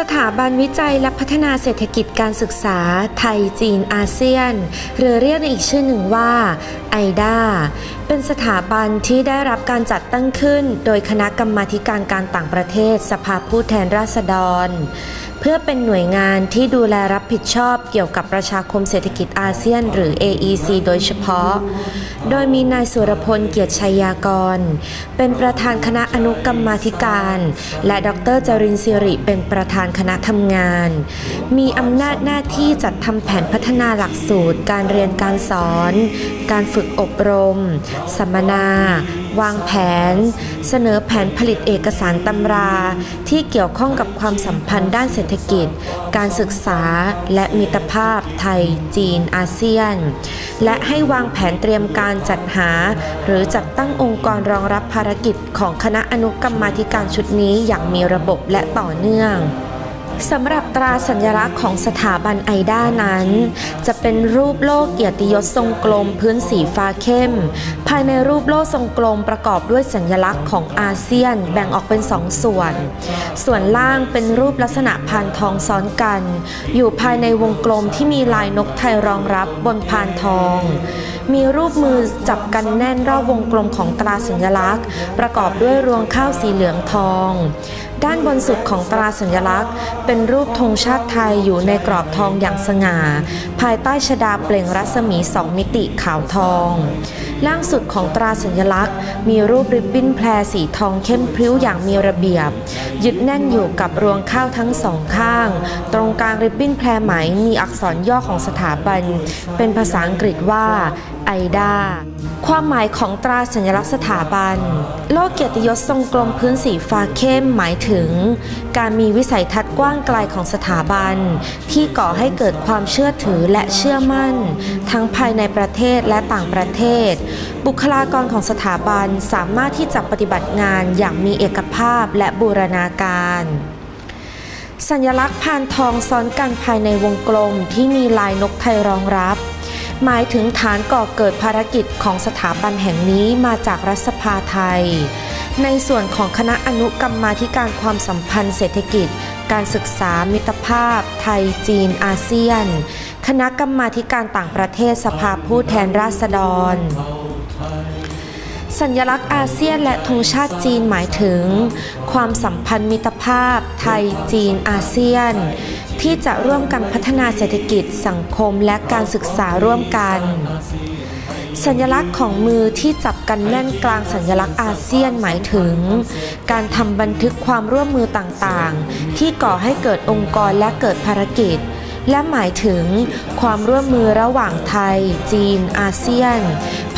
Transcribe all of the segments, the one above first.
สถาบันวิจัยและพัฒนาเศรษฐกิจการศึกษาไทยจีนอาเซียน หรือเรียกในอีกชื่อหนึ่งว่าไอดาเป็นสถาบันที่ได้รับการจัดตั้งขึ้น โดยคณะกรรมาธิการการต่างประเทศสภาผู้แทนราษฎร พื่อเป็นหน่วยงานที่ดูแลรับผิดชอบเกี่ยวกับประชาคมเศรษฐกิจอาเซียน หรือ AEC โดยเฉพาะ โดยมีนายสุรพลเกียรติชัยยากร เป็นประธานคณะอนุกรรมาธิการ และดรจรินทร์สิริเป็นประธานคณะทำงาน มีอำนาจหน้าที่จัดทำแผนพัฒนาหลักสูตร การเรียนการสอน การฝึกอบรม สัมมนา วางแผน เสนอแผนผลิตเอกสารตำรา ที่เกี่ยวข้องกับความสัมพันธ์ด้านเศรษฐกิจ การศึกษาและมิตรภาพไทย จีน อาเซียน และให้วางแผนเตรียมการจัดหา หรือจัดตั้งองค์กรรองรับภารกิจของคณะอนุกรรมาธิการชุดนี้อย่างมีระบบและต่อเนื่อง สำหรับตราสัญลักษณ์ของสถาบันไอด้านั้น จะเป็นรูปโลกเกียรติยศทรงกลมพื้นสีฟ้าเข้ม ภายในรูปโลกทรงกลมประกอบด้วยสัญลักษณ์ของอาเซียนแบ่งออกเป็นสองส่วน ส่วนล่างเป็นรูปลักษณะพานทองซ้อนกัน อยู่ภายในวงกลมที่มีลายนกไทยรองรับบนพานทอง มีรูปมือจับกันแน่นรอบวงกลมของตราสัญลักษณ์ ประกอบด้วยรวงข้าวสีเหลืองทอง ด้านบนสุด ของตราสัญลักษณ์ เป็นรูปธงชาติไทยอยู่ในกรอบทองอย่างสง่า ภายใต้ชดาเปล่งรัศมีสองมิติขาวทอง ล่างสุดของตราสัญลักษณ์ มีรูปริบบิ้นแพรสีทองเข้มพริ้วอย่างมีระเบียบ ยึดแน่นอยู่กับรวงข้าวทั้งสองข้าง ตรงกลางริบบิ้นแพรไหมมีอักษรย่อของสถาบัน เป็นภาษาอังกฤษว่าไอดาความหมายของตราสัญลักษณ์สถาบัน โลกเกียรติยศทรงกลมพื้นสีฟ้าเข้มหมายถึงการมีวิสัยทัศน์กว้างไกลของสถาบัน ที่ก่อให้เกิดความเชื่อถือและเชื่อมั่น ทั้งภายในประเทศและต่างประเทศ บุคลากรของสถาบันสามารถที่จะปฏิบัติงานอย่างมีเอกภาพและบูรณาการสัญลักษณ์พานทองซ้อนกันภายในวงกลมที่มีลายนกไทยรองรับ หมายถึงฐานก่อเกิดภารกิจของสถาบันแห่งนี้มาจากรัฐสภาไทย ในส่วนของคณะอนุกรรมาธิการความสัมพันธ์เศรษฐกิจ การศึกษามิตรภาพ ไทยจีน อาเซียน คณะกรรมาธิการต่างประเทศสภาผู้แทนราษฎรสัญลักษณ์อาเซียนและธงชาติจีนหมายถึง ความสัมพันธ์มิตรภาพไทยจีนอาเซียน ที่จะร่วมกันพัฒนาเศรษฐกิจสังคมและการศึกษาร่วมกัน สัญลักษณ์ของมือที่จับกันแน่นกลางสัญลักษณ์อาเซียนหมายถึง การทำบันทึกความร่วมมือต่างๆ ที่ก่อให้เกิดองค์กรและเกิดภารกิจและหมายถึงความร่วมมือระหว่างไทย จีน อาเซียน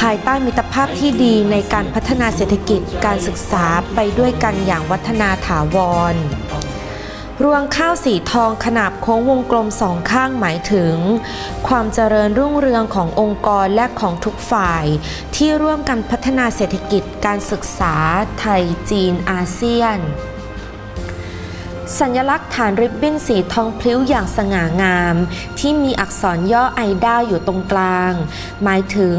ภายใต้มิตรภาพที่ดีในการพัฒนาเศรษฐกิจการศึกษาไปด้วยกันอย่างวัฒนาถาวร รวงข้าวสีทองขนาบโค้งวงกลมสองข้างหมายถึง ความเจริญรุ่งเรืองขององค์กรและของทุกฝ่าย ที่ร่วมกันพัฒนาเศรษฐกิจการศึกษาไทยจีนอาเซียน สัญลักษณ์ฐานริบบิ้นสีทองพลิ้วอย่างสง่างาม ที่มีอักษรย่อไอด้าอยู่ตรงกลาง หมายถึง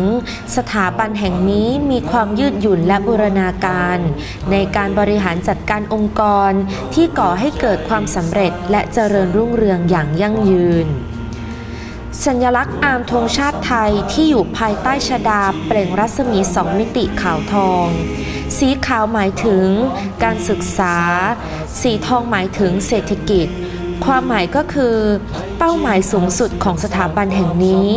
สถาบันแห่งนี้มีความยืดหยุ่นและบูรณาการ ในการบริหารจัดการองค์กรที่ก่อให้เกิดความสำเร็จและเจริญรุ่งเรืองอย่างยั่งยืน สัญลักษณ์อาร์มธงชาติไทยที่อยู่ภายใต้ชดาเปล่งรัศมีสองมิติขาวทอง สีขาวหมายถึงการศึกษา สีทองหมายถึงเศรษฐกิจ ความหมายก็คือ เป้าหมายสูงสุดของสถาบันแห่งนี้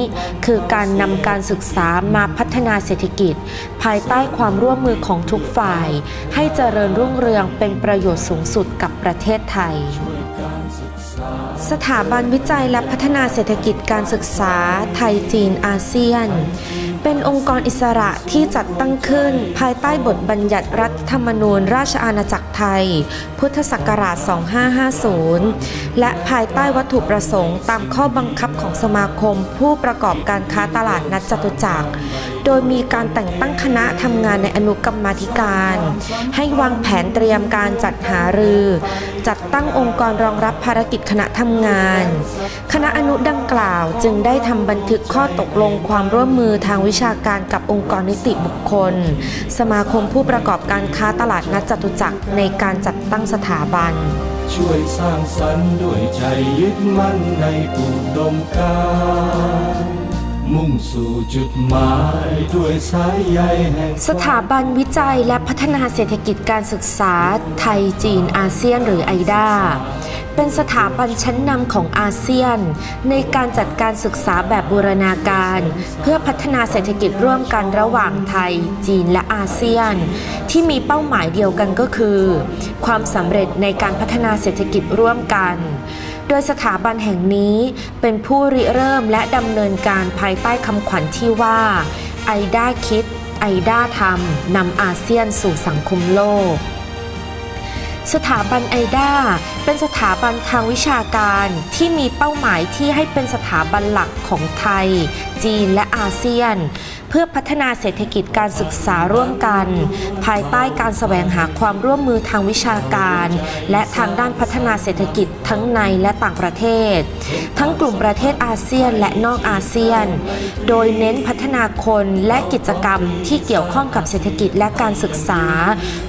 คือการนำการศึกษามาพัฒนาเศรษฐกิจ ภายใต้ความร่วมมือของทุกฝ่าย ให้เจริญรุ่งเรืองเป็นประโยชน์สูงสุดกับประเทศไทย สถาบันวิจัยและพัฒนาเศรษฐกิจการศึกษาไทยจีนอาเซียน เป็นองค์กรอิสระที่จัดตั้งขึ้นภายใต้บทบัญญัติรัฐธรรมนูญราชอาณาจักรไทย พุทธศักราช 2550 และภายใต้วัตถุประสงค์ตามข้อบังคับของสมาคมผู้ประกอบการค้าตลาดนัดจตุจักรโดยมีการแต่งตั้งคณะทำงานในอนุกรรมาธิการ ให้วางแผนเตรียมการจัดหารือ จัดตั้งองค์กรรองรับภารกิจคณะทำงาน คณะอนุดังกล่าวจึงได้ทำบันทึกข้อตกลงความร่วมมือทางวิชาการกับองค์กรนิติบุคคล สมาคมผู้ประกอบการค้าตลาดนัดจตุจักรในการจัดตั้งสถาบันช่วยสร้างสรรค์ด้วยใจยึดมั่นในอุดมการ สู่จุดหมายด้วยสายใยแห่งสถาบันวิจัยและพัฒนาเศรษฐกิจการศึกษาไทยจีนอาเซียนหรือไอดาเป็นสถาบันชั้นนำของอาเซียน ในการจัดการศึกษาแบบบูรณาการ เพื่อพัฒนาเศรษฐกิจร่วมกันระหว่างไทย จีนและอาเซียน ที่มีเป้าหมายเดียวกันก็คือ ความสำเร็จในการพัฒนาเศรษฐกิจร่วมกัน โดยสถาบันแห่งนี้เป็นผู้ริเริ่มและดำเนินการภายใต้คำขวัญที่ว่าไอด้าคิด ไอด้าทำนำอาเซียนสู่สังคมโลก สถาบันไอด้าเป็นสถาบันทางวิชาการที่มีเป้าหมายที่ให้เป็นสถาบันหลักของไทย จีนและอาเซียน เพื่อพัฒนาเศรษฐกิจการศึกษาร่วมกัน ภายใต้การแสวงหาความร่วมมือทางวิชาการ และทางด้านพัฒนาเศรษฐกิจทั้งในและต่างประเทศ ทั้งกลุ่มประเทศอาเซียนและนอกอาเซียน โดยเน้นพัฒนาคนและกิจกรรมที่เกี่ยวข้องกับเศรษฐกิจและการศึกษา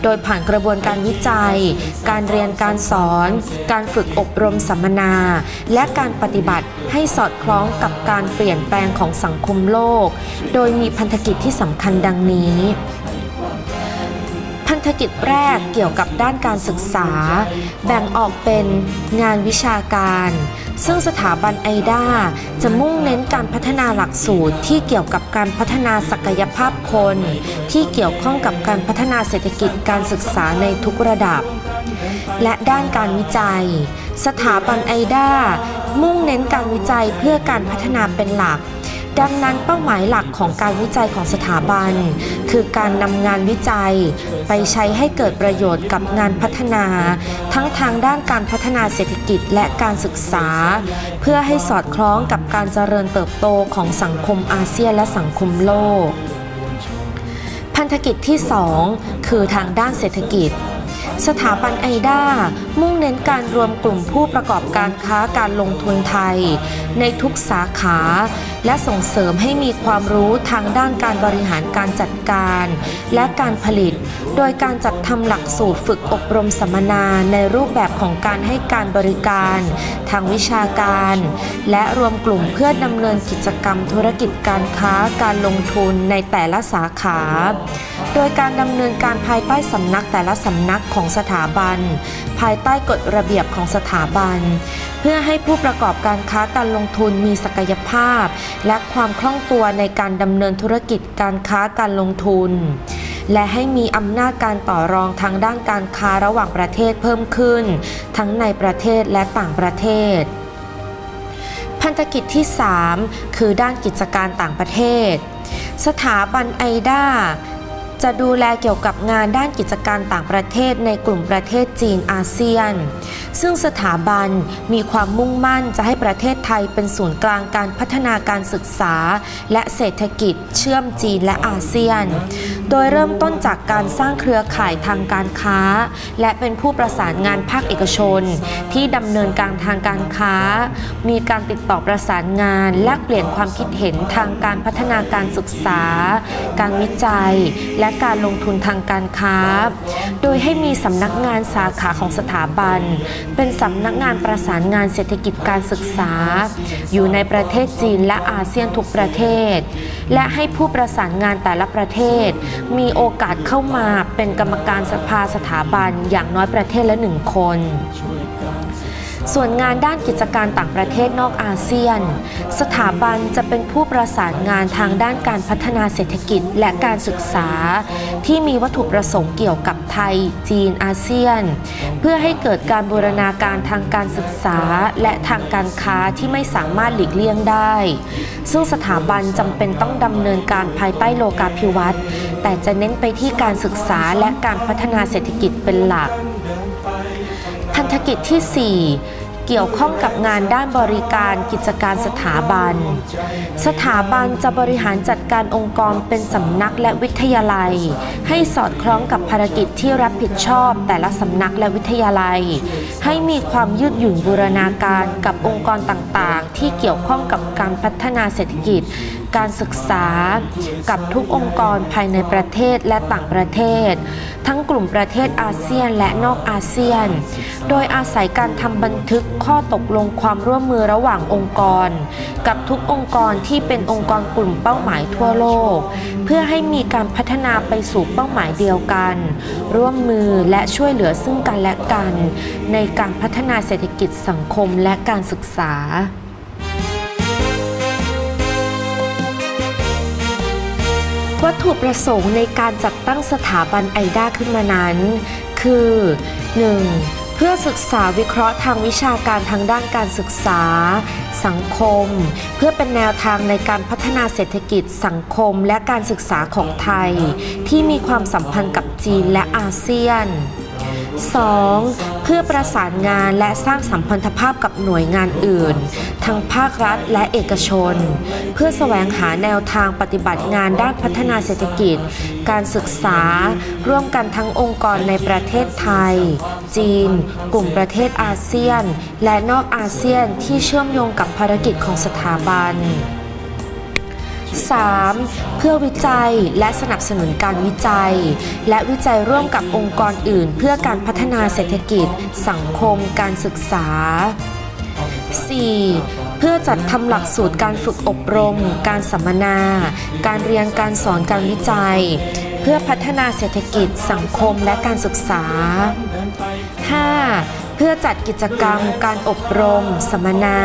โดยผ่านกระบวนการวิจัย การเรียนการสอน การฝึกอบรมสัมมนา และการปฏิบัติให้สอดคล้องกับการเปลี่ยนแปลงของสังคมโลก โดยมีพันธกิจที่สำคัญดังนี้ พันธกิจแรกเกี่ยวกับด้านการศึกษา แบ่งออกเป็นงานวิชาการ ซึ่งสถาบันไอดาจะมุ่งเน้นการพัฒนาหลักสูตรที่เกี่ยวกับการพัฒนาศักยภาพคน ที่เกี่ยวข้องกับการพัฒนาเศรษฐกิจการศึกษาในทุกระดับ และด้านการวิจัย สถาบันไอดามุ่งเน้นการวิจัยเพื่อการพัฒนาเป็นหลัก ดังนั้นเป้าหมายหลักของการวิจัยของสถาบัน คือการนำงานวิจัย ไปใช้ให้เกิดประโยชน์กับงานพัฒนา ทั้งทางด้านการพัฒนาเศรษฐกิจและการศึกษา เพื่อให้สอดคล้องกับการเจริญเติบโตของสังคมอาเซียนและสังคมโลก พันธกิจที่ 2 คือทางด้านเศรษฐกิจสถาบันไอด้ามุ่งเน้นการรวมกลุ่มผู้ประกอบการค้าการลงทุนไทย ในทุกสาขา และส่งเสริมให้มีความรู้ทางด้านการบริหารการจัดการ และการผลิต โดยการจัดทำหลักสูตรฝึกอบรมสัมมนาในรูปแบบของการให้การบริการ ทางวิชาการ และรวมกลุ่มเพื่อดำเนินกิจกรรมธุรกิจการค้าการลงทุนในแต่ละสาขา โดยการดำเนินการภายใต้สำนักแต่ละสำนักของสถาบัน ภายใต้กฎระเบียบของสถาบัน เพื่อให้ผู้ประกอบการค้าการลงทุนมีศักยภาพ และความคล่องตัวในการดำเนินธุรกิจการค้าการลงทุน และให้มีอำนาจการต่อรองทางด้านการค้าระหว่างประเทศเพิ่มขึ้น ทั้งในประเทศและต่างประเทศ พันธกิจที่ 3 คือด้านกิจการต่างประเทศ สถาบันไอดา จะดูแลเกี่ยวกับงานด้านกิจการต่างประเทศในกลุ่มประเทศจีนอาเซียน ซึ่งสถาบันมีความมุ่งมั่นจะให้ประเทศไทยเป็นศูนย์กลางการพัฒนาการศึกษา และเศรษฐกิจเชื่อมจีนและอาเซียน โดยเริ่มต้นจากการสร้างเครือข่ายทางการค้า และเป็นผู้ประสานงานภาคเอกชน ที่ดำเนินการทางการค้า มีการติดต่อประสานงานแลกเปลี่ยนความคิดเห็นทางการพัฒนาการศึกษา การวิจัย และการลงทุนทางการค้า โดยให้มีสำนักงานสาขาของสถาบัน เป็นสำนักงานประสานงานเศรษฐกิจการศึกษา อยู่ในประเทศจีนและอาเซียนทุกประเทศ และให้ผู้ประสานงานแต่ละประเทศ มีโอกาสเข้ามาเป็นกรรมการสภาสถาบันอย่างน้อยประเทศละหนึ่งคน ส่วนงานด้านกิจการต่างประเทศนอกอาเซียน สถาบันจะเป็นผู้ประสานงานทางด้านการพัฒนาเศรษฐกิจและการศึกษา ที่มีวัตถุประสงค์เกี่ยวกับไทย จีน อาเซียน เพื่อให้เกิดการบูรณาการทางการศึกษาและทางการค้าที่ไม่สามารถหลีกเลี่ยงได้ ซึ่งสถาบันจำเป็นต้องดำเนินการภายใต้โลกาภิวัตน์แต่จะเน้นไปที่การศึกษาและการพัฒนาเศรษฐกิจเป็นหลัก พันธกิจที่ 4 เกี่ยวข้องกับงานด้านบริการกิจการสถาบัน สถาบันจะบริหารจัดการองค์กรเป็นสำนักและวิทยาลัย ให้สอดคล้องกับภารกิจที่รับผิดชอบแต่ละสำนักและวิทยาลัย ให้มีความยืดหยุ่นบูรณาการกับองค์กรต่างๆ ที่เกี่ยวข้องกับการพัฒนาเศรษฐกิจ การศึกษา กับทุกองค์กรภายในประเทศและต่างประเทศ ทั้งกลุ่มประเทศอาเซียนและนอกอาเซียน โดยอาศัยการทำบันทึกข้อตกลงความร่วมมือระหว่างองค์กร กับทุกองค์กรที่เป็นองค์กรกลุ่มเป้าหมายทั่วโลก เพื่อให้มีการพัฒนาไปสู่เป้าหมายเดียวกัน ร่วมมือและช่วยเหลือซึ่งกันและกัน ในการพัฒนาเศรษฐกิจสังคมและการศึกษา วัตถุประสงค์ในการจัดตั้งสถาบันไอดาขึ้นมานั้น คือ 1. เพื่อศึกษาวิเคราะห์ทางวิชาการทางด้านการศึกษา สังคม เพื่อเป็นแนวทางในการพัฒนาเศรษฐกิจสังคมและการศึกษาของไทย ที่มีความสัมพันธ์กับจีนและอาเซียน 2. เพื่อประสานงานและสร้างสัมพันธภาพกับหน่วยงานอื่น ทั้งภาครัฐและเอกชน เพื่อแสวงหาแนวทางปฏิบัติงานด้านพัฒนาเศรษฐกิจ การศึกษา ร่วมกันทั้งองค์กรในประเทศไทย จีน กลุ่มประเทศอาเซียน และนอกอาเซียนที่เชื่อมโยงกับภารกิจของสถาบัน 3. เพื่อวิจัยและสนับสนุนการวิจัย และวิจัยร่วมกับองค์กรอื่น เพื่อการพัฒนาเศรษฐกิจ สังคม การศึกษา 4. เพื่อจัดทำหลักสูตรการฝึกอบรม การสัมมนา การเรียนการสอนการวิจัย เพื่อพัฒนาเศรษฐกิจ สังคมและการศึกษา 5. เพื่อจัดกิจกรรม การอบรม สัมมนา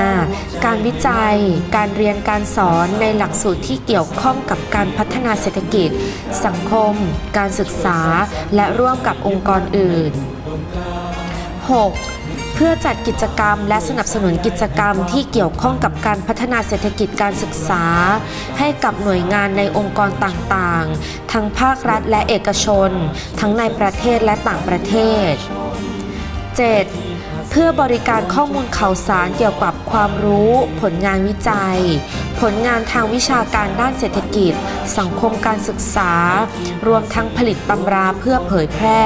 การวิจัย การเรียนการสอนในหลักสูตรที่เกี่ยวข้องกับการพัฒนาเศรษฐกิจ สังคม การศึกษา และร่วมกับองค์กรอื่น 6. เพื่อจัดกิจกรรมและสนับสนุนกิจกรรมที่เกี่ยวข้องกับการพัฒนาเศรษฐกิจการศึกษา ให้กับหน่วยงานในองค์กรต่างๆ ทั้งภาครัฐและเอกชน ทั้งในประเทศและต่างประเทศ 7. เพื่อบริการข้อมูลข่าวสารเกี่ยวกับความรู้ ผลงานวิจัย ผลงานทางวิชาการด้านเศรษฐกิจ สังคมการศึกษา รวมทั้งผลิตตำราเพื่อเผยแพร่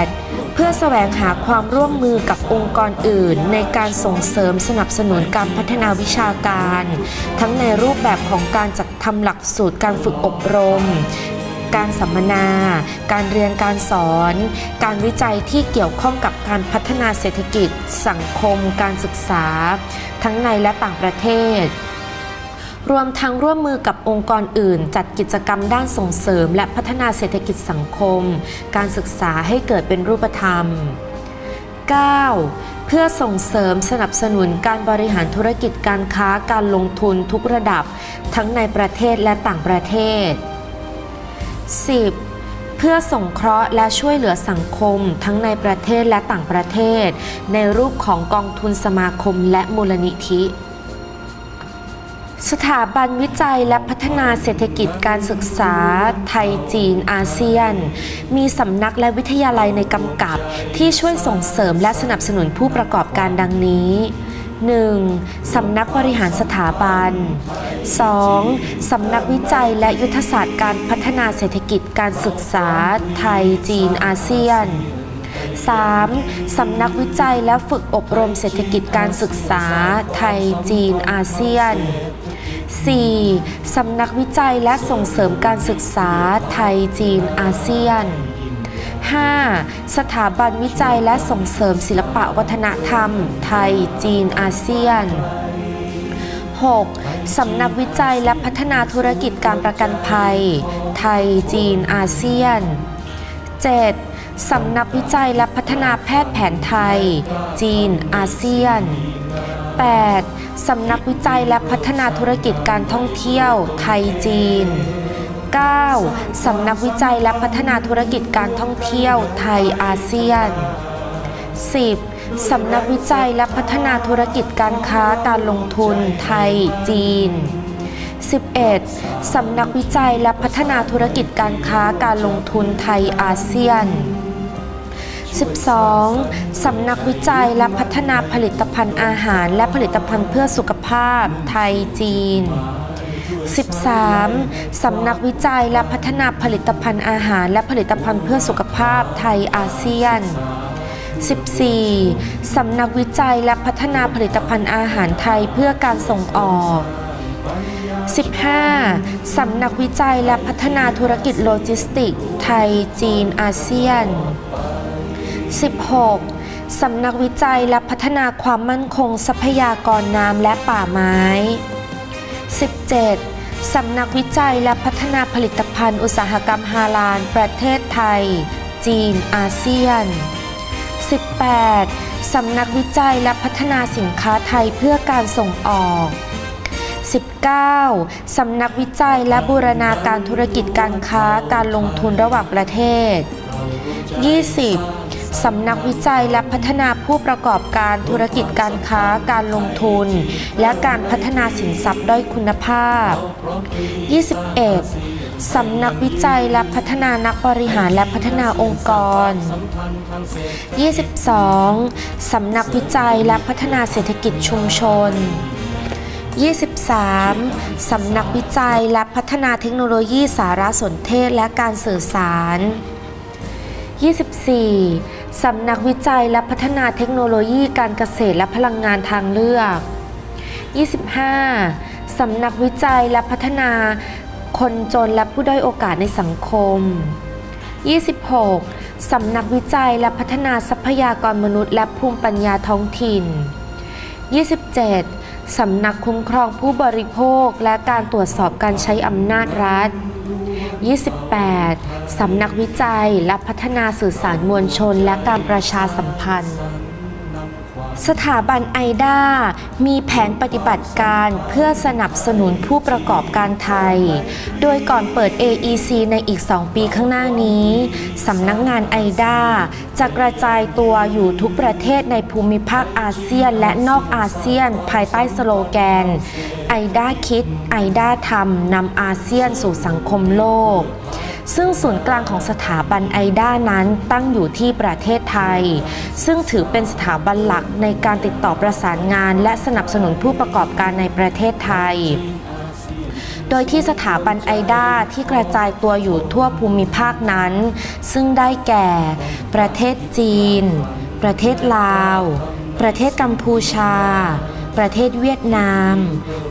8. เพื่อแสวงหาความร่วมมือกับองค์กรอื่น ในการส่งเสริมสนับสนุนการพัฒนาวิชาการ ทั้งในรูปแบบของการจัดทำหลักสูตรการฝึกอบรม การสัมมนา การเรียนการสอน การวิจัยที่เกี่ยวข้องกับการพัฒนาเศรษฐกิจ สังคม การศึกษา ทั้งในและต่างประเทศรวมทั้งร่วมมือกับองค์กรอื่น จัดกิจกรรมด้านส่งเสริม และพัฒนาเศรษฐกิจสังคม การศึกษาให้เกิดเป็นรูปธรรม 9. เพื่อส่งเสริมสนับสนุนการบริหารธุรกิจการค้าการลงทุนทุกระดับ ทั้งในประเทศและต่างประเทศ 10. เพื่อส่งเคราะห์และช่วยเหลือสังคม ทั้งในประเทศและต่างประเทศ ในรูปของกองทุนสมาคมและมูลนิธิสถาบันวิจัยและพัฒนาเศรษฐกิจการศึกษาไทยจีนอาเซียน มีสำนักและวิทยาลัยในกำกับที่ช่วยส่งเสริมและสนับสนุนผู้ประกอบการดังนี้ 1. สำนักบริหารสถาบัน 2. สำนักวิจัยและยุทธศาสตร์การพัฒนาเศรษฐกิจการศึกษา ไทย จีน อาเซียน 3. สำนักวิจัยและฝึกอบรมเศรษฐกิจการศึกษา ไทย จีน อาเซียน 4. สำนักวิจัยและส่งเสริมการศึกษา ไทย จีน อาเซียน 5. สถาบันวิจัยและส่งเสริมศิลปะวัฒนธรรม ไทย จีน อาเซียน 6. สำนักวิจัยและพัฒนาธุรกิจการประกันภัย ไทย จีน อาเซียน 7. สำนักวิจัยและพัฒนาแพทย์แผนไทย จีน อาเซียน 8. สำนักวิจัยและพัฒนาธุรกิจการท่องเที่ยว ไทย จีน 9. สำนักวิจัยและพัฒนาธุรกิจการท่องเที่ยวไทยอาเซียน 10. สำนักวิจัยและพัฒนาธุรกิจการค้าการลงทุนไทยจีน 11. สำนักวิจัยและพัฒนาธุรกิจการค้าการลงทุนไทยอาเซียน 12. สำนักวิจัยและพัฒนาผลิตภัณฑ์อาหารและผลิตภัณฑ์เพื่อสุขภาพไทยจีน 13. สำนักวิจัยและพัฒนาผลิตภัณฑ์อาหาร และผลิตภัณฑ์เพื่อสุขภาพไทยอาเซียน 14. สำนักวิจัยและพัฒนาผลิตภัณฑ์อาหารไทยเพื่อการส่งออก 15. สำนักวิจัยและพัฒนาธุรกิจโลจิสติก ไทยจีนอาเซียน 16. สำนักวิจัยและพัฒนาความมั่นคงทรัพยากรน้ำและป่าไม้ 17. สำนักวิจัยและพัฒนาผลิตภัณฑ์อุตสาหกรรมฮาลาลประเทศไทย จีน อาเซียน 18. สำนักวิจัยและพัฒนาสินค้าไทยเพื่อการส่งออก 19. สำนักวิจัยและบูรณาการธุรกิจการค้าการลงทุนระหว่างประเทศ 20. สำนักวิจัยและพัฒนาผู้ประกอบการธุรกิจการค้าการลงทุน และการพัฒนาสินทรัพย์ด้อยคุณภาพ 21. สำนักวิจัยและพัฒนานักบริหารและพัฒนาองค์กร 22. สำนักวิจัยและพัฒนาเศรษฐกิจชุมชน 23. สำนักวิจัยและพัฒนาเทคโนโลยีสารสนเทศและการสื่อสาร 24. สำนักวิจัยและพัฒนาเทคโนโลยีการเกษตรและพลังงานทางเลือก 25. สำนักวิจัยและพัฒนาคนจนและผู้ด้อยโอกาสในสังคม 26. สำนักวิจัยและพัฒนาทรัพยากรมนุษย์และภูมิปัญญาท้องถิ่น 27. สำนักคุ้มครองผู้บริโภคและการตรวจสอบการใช้อำนาจรัฐ 28. สำนักวิจัยและพัฒนาสื่อสารมวลชนและการประชาสัมพันธ์ สถาบันไอดามีแผนปฏิบัติการเพื่อสนับสนุนผู้ประกอบการไทย โดยก่อนเปิด AEC ในอีก 2 ปีข้างหน้านี้สำนักงงานไอดาจะกระจายตัวอยู่ทุกประเทศในภูมิภาคอาเซียนและนอกอาเซียน ภายใต้สโลแกนไอดาคิดไอดาทำนำอาเซียนสู่สังคมโลก ซึ่งศูนย์กลางของสถาบันไอด้านั้นตั้งอยู่ที่ประเทศไทย ซึ่งถือเป็นสถาบันหลักในการติดต่อประสานงาน และสนับสนุนผู้ประกอบการในประเทศไทยโดยที่สถาบันไอด้าที่กระจายตัวอยู่ทั่วภูมิภาคนั้น ซึ่งได้แก่ ประเทศจีน ประเทศลาว ประเทศกัมพูชา ประเทศเวียดนาม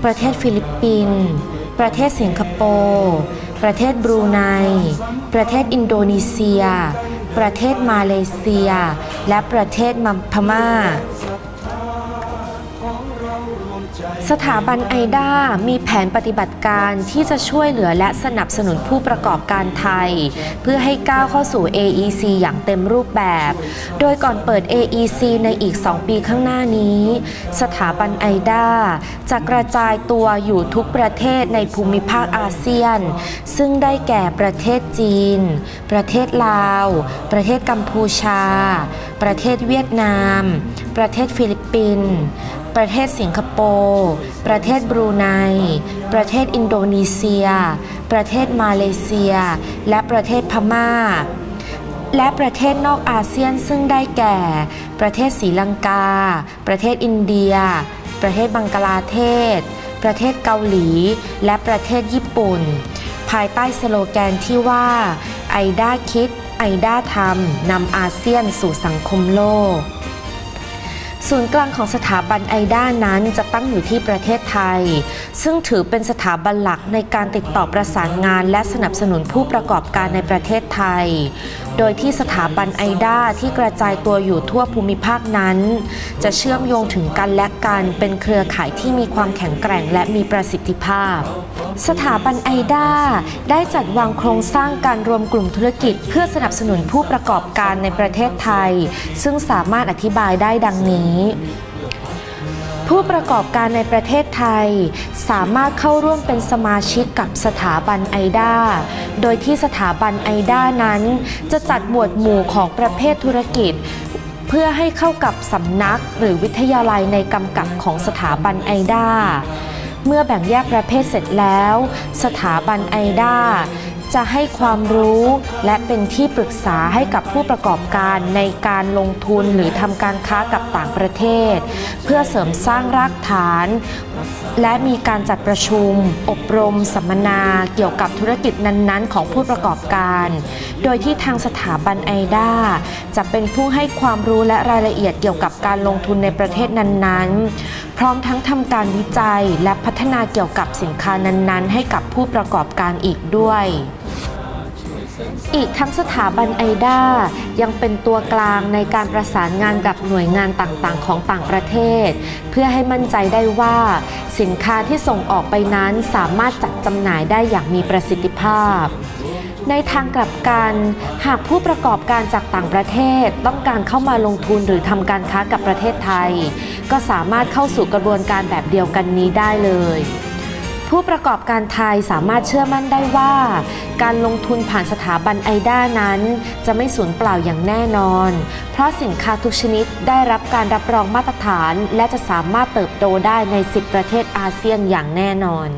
ประเทศฟิลิปปินส์ ประเทศสิงคโปร์ประเทศบรูไน ประเทศอินโดนีเซีย ประเทศมาเลเซีย และประเทศมัมพม่า สถาบันไอด้ามีแผนปฏิบัติการที่จะช่วยเหลือและสนับสนุนผู้ประกอบการไทย เพื่อให้ก้าวเข้าสู่ AEC อย่างเต็มรูปแบบ โดยก่อนเปิด AEC ในอีก 2 ปีข้างหน้านี้ สถาบันไอด้าจะกระจายตัวอยู่ทุกประเทศในภูมิภาคอาเซียน ซึ่งได้แก่ประเทศจีน ประเทศลาว ประเทศกัมพูชา ประเทศเวียดนาม ประเทศฟิลิปปินส์ ประเทศสิงคโปร์ ประเทศบรูไน ประเทศอินโดนีเซีย ประเทศมาเลเซีย และประเทศพม่า และประเทศนอกอาเซียนซึ่งได้แก่ ประเทศศรีลังกา ประเทศอินเดีย ประเทศบังกลาเทศ ประเทศเกาหลี และประเทศญี่ปุ่น ภายใต้สโลแกนที่ว่าไอด้าคิดไอด้าทำนำอาเซียนสู่สังคมโลก ศูนย์กลางของสถาบันไอด้านั้นจะตั้งอยู่ที่ประเทศไทย ซึ่งถือเป็นสถาบันหลักในการติดต่อประสานงาน และสนับสนุนผู้ประกอบการในประเทศไทย โดยที่สถาบันไอด้าที่กระจายตัวอยู่ทั่วภูมิภาคนั้น จะเชื่อมโยงถึงกันและกันเป็นเครือข่ายที่มีความแข็งแกร่งและมีประสิทธิภาพ สถาบันไอด้าได้จัดวางโครงสร้างการรวมกลุ่มธุรกิจ เพื่อสนับสนุนผู้ประกอบการในประเทศไทย ซึ่งสามารถอธิบายได้ดังนี้ ผู้ประกอบการในประเทศไทย สามารถเข้าร่วมเป็นสมาชิกกับสถาบันไอด้าโดยที่สถาบันไอด้านั้น จะจัดหมวดหมู่ของประเภทธุรกิจเพื่อให้เข้ากับสำนักหรือวิทยาลัยในกำกับของสถาบันไอด้า เมื่อแบ่งแยกประเภทเสร็จแล้ว สถาบันไอด้า จะให้ความรู้และเป็นที่ปรึกษาให้กับผู้ประกอบการในการลงทุนหรือทำการค้ากับต่างประเทศ เพื่อเสริมสร้างรากฐาน และมีการจัดประชุม อบรม สัมมนาเกี่ยวกับธุรกิจนั้นๆ ของผู้ประกอบการ โดยที่ทางสถาบันไอดาจะเป็นผู้ให้ความรู้และรายละเอียดเกี่ยวกับการลงทุนในประเทศนั้นๆ พร้อมทั้งทำการวิจัยและพัฒนาเกี่ยวกับสินค้านั้นๆ ให้กับผู้ประกอบการอีกด้วย อีกทั้งสถาบันไอดายังเป็นตัวกลางในการประสานงานกับหน่วยงานต่างๆ ของต่างประเทศ เพื่อให้มั่นใจได้ว่า สินค้าที่ส่งออกไปนั้นสามารถจัดจำหน่ายได้อย่างมีประสิทธิภาพ ในทางกลับกัน หากผู้ประกอบการจากต่างประเทศต้องการเข้ามาลงทุนหรือทำการค้ากับประเทศไทย ก็สามารถเข้าสู่กระบวนการแบบเดียวกันนี้ได้เลย ผู้ประกอบการไทยสามารถเชื่อมั่นได้ว่า การลงทุนผ่านสถาบันไอด้านั้น จะไม่สูญเปล่าอย่างแน่นอน เพราะสินค้าทุกชนิดได้รับการรับรองมาตรฐาน และจะสามารถเติบโตได้ใน 10 ประเทศอาเซียนอย่างแน่นอน